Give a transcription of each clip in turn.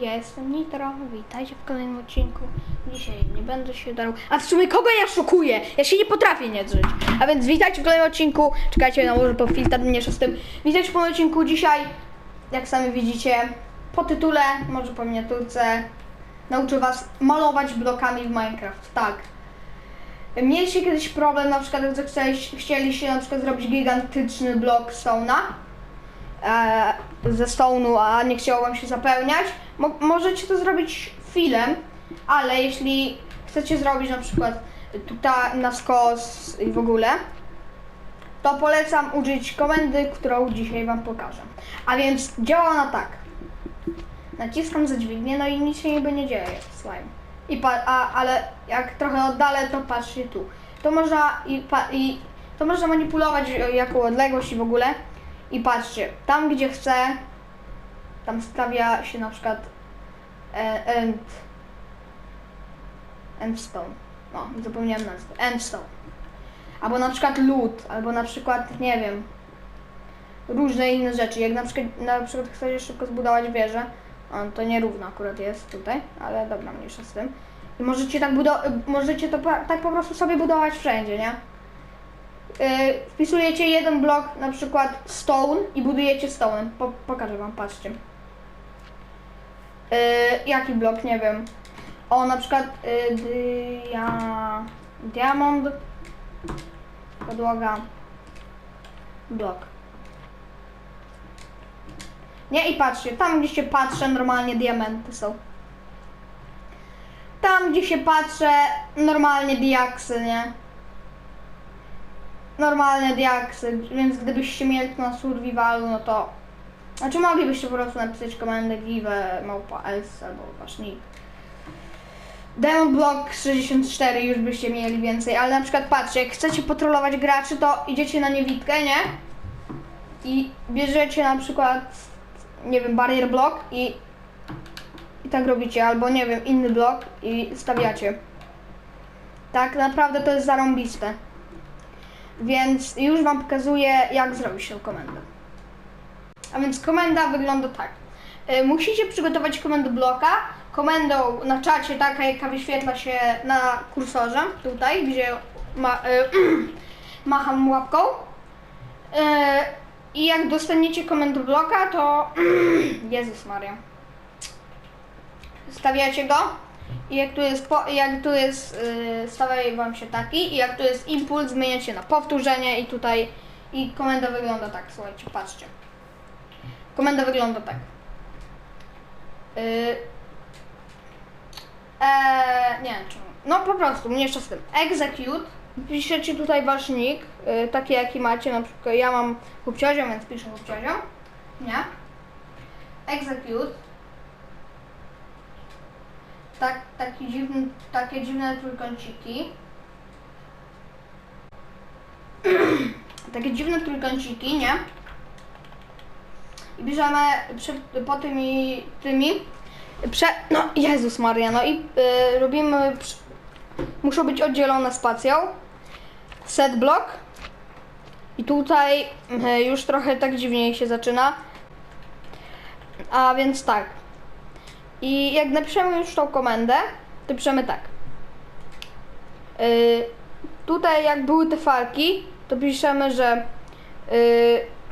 Ja jestem Nitro, witajcie w kolejnym odcinku. Dzisiaj nie będę się darł. A w sumie kogo ja szokuję? Ja się nie potrafię nie drzeć. A więc witajcie w kolejnym odcinku. Czekajcie, nałożę po filtr, mniejsza z tym. Witajcie w kolejnym odcinku. Dzisiaj, jak sami widzicie, po tytule, może po miniaturce, nauczę was malować blokami w Minecraft. Tak. Mieliście kiedyś problem, na przykład, że chcieliście, chcieliście na przykład zrobić gigantyczny blok stone'a e, ze stone'u, a nie chciało wam się zapełniać, mo możecie to zrobić filem, ale jeśli chcecie zrobić na przykład tutaj na skos i w ogóle, to polecam użyć komendy, którą dzisiaj wam pokażę. A więc działa ona tak. Naciskam za dźwignię, no i nic się niby nie dzieje, slime. I a, ale jak trochę oddalę, to patrzcie tu. To można i, i to można manipulować jaką odległość i w ogóle. I patrzcie, tam gdzie chcę, tam stawia się na przykład e, end, endstone. No, zapomniałem nazwy. Endstone. Albo na przykład lód, albo na przykład, nie wiem, różne inne rzeczy. Jak na przykład, na przykład chcecie szybko zbudować wieżę, on to nierówno akurat jest tutaj, ale dobra, mniejsza z tym. I możecie tak możecie to tak po prostu sobie budować wszędzie, nie? Yy, wpisujecie jeden blok, na przykład stone i budujecie stone. Po, pokażę wam, patrzcie. Yy, jaki blok, nie wiem. O, na przykład yy, dia, diamond, podłoga, blok. Nie, i patrzcie, tam gdzie się patrzę, normalnie diamenty są. Tam gdzie się patrzę, normalnie diaksy, nie? Normalne diaksy, więc gdybyście mieli na survivalu, no to... Znaczy moglibyście po prostu napisać komendę give małpa else albo wasz nick. Demon Block 64 już byście mieli więcej, ale na przykład patrzcie, jak chcecie potrolować graczy, to idziecie na niewidkę, nie? I bierzecie na przykład, nie wiem, barrier block i, i tak robicie, albo nie wiem, inny blok i stawiacie. Tak naprawdę to jest zarąbiste. Więc już Wam pokazuję, jak zrobić tą komendę. A więc komenda wygląda tak. Y, Musicie przygotować komendę bloka. Komendą na czacie taka, jaka wyświetla się na kursorze, tutaj, gdzie ma, y, macham łapką. Y, I jak dostaniecie komendę bloka, to Jezus Maria. Stawiacie go i jak tu jest, po, jak tu jest yy, wam się taki i jak tu jest impuls, zmieniacie na powtórzenie i tutaj i komenda wygląda tak, słuchajcie, patrzcie. Komenda wygląda tak. Yy, eee, nie wiem czemu. No po prostu, mniejsza z tym. Execute. Piszecie tutaj wasz nick, yy, taki jaki macie, na przykład ja mam chłopciozio, więc piszę chłopciozio. Nie? Execute. Tak, taki dziwny, takie dziwne trójkąciki. takie dziwne trójkąciki, nie? I bierzemy przy, po tymi, tymi, prze, no Jezus Maria, no i y, robimy, przy, muszą być oddzielone spacją, set block i tutaj y, już trochę tak dziwniej się zaczyna, a więc tak, i jak napiszemy już tą komendę, to piszemy tak. Yy, tutaj jak były te falki, to piszemy, że yy,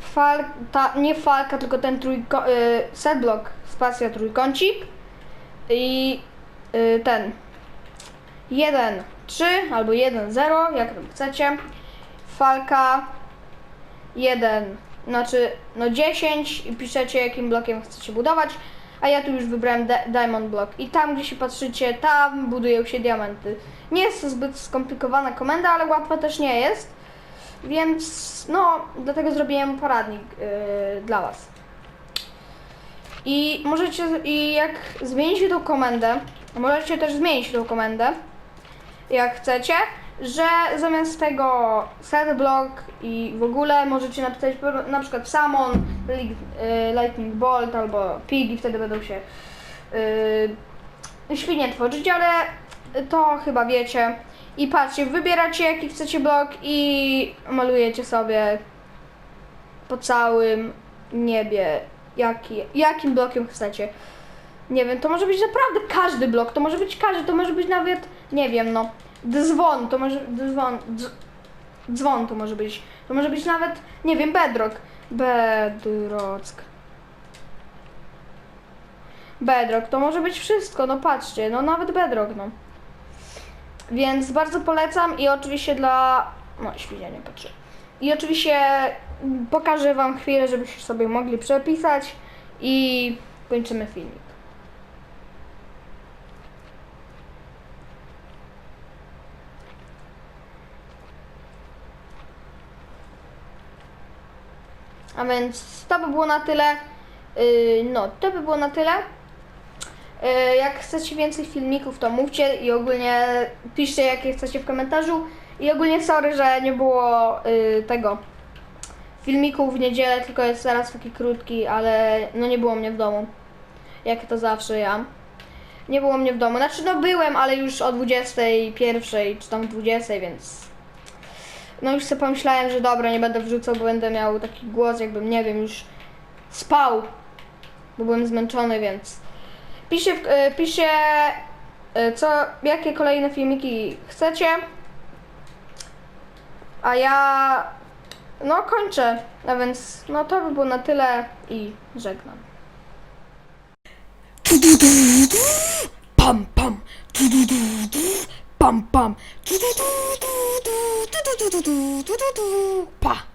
fal, ta, nie falka, tylko ten trójko, yy, set block, spacja trójkącik i yy, ten 1, 3 albo 1, 0, jak tam chcecie. Falka 1, znaczy no 10 i piszecie jakim blokiem chcecie budować a ja tu już wybrałem di- Diamond Block. I tam, gdzie się patrzycie, tam budują się diamenty. Nie jest to zbyt skomplikowana komenda, ale łatwa też nie jest. Więc no, dlatego zrobiłem poradnik yy, dla Was. I możecie, i jak zmienicie tą komendę, możecie też zmienić tą komendę, jak chcecie, że zamiast tego set block i w ogóle możecie napisać na przykład y, lightning bolt albo pig i wtedy będą się y, świnie tworzyć, ale to chyba wiecie. I patrzcie, wybieracie jaki chcecie blok i malujecie sobie po całym niebie, jaki, jakim blokiem chcecie. Nie wiem, to może być naprawdę każdy blok, to może być każdy, to może być nawet, nie wiem, no, dzwon, to może, dzwon, dz, dzwon to może być, to może być nawet, nie wiem, bedrock, bedrock. Bedrock, to może być wszystko, no patrzcie, no nawet bedrock, no. Więc bardzo polecam i oczywiście dla, no świnia nie patrzy. I oczywiście pokażę wam chwilę, żebyście sobie mogli przepisać i kończymy filmik. A więc to by było na tyle. Yy, no, to by było na tyle. Yy, jak chcecie więcej filmików, to mówcie i ogólnie piszcie, jakie chcecie w komentarzu. I ogólnie sorry, że nie było yy, tego filmiku w niedzielę, tylko jest teraz taki krótki, ale no nie było mnie w domu. Jak to zawsze ja. Nie było mnie w domu. Znaczy no byłem, ale już o 21 czy tam 20, więc no już sobie pomyślałem, że dobra, nie będę wrzucał, bo będę miał taki głos, jakbym, nie wiem, już spał, bo byłem zmęczony, więc piszcie, e, piszcie e, co, jakie kolejne filmiki chcecie, a ja no kończę, a więc no to by było na tyle i żegnam. Pam pam, pam pam, 두두두두두 두두두 봐.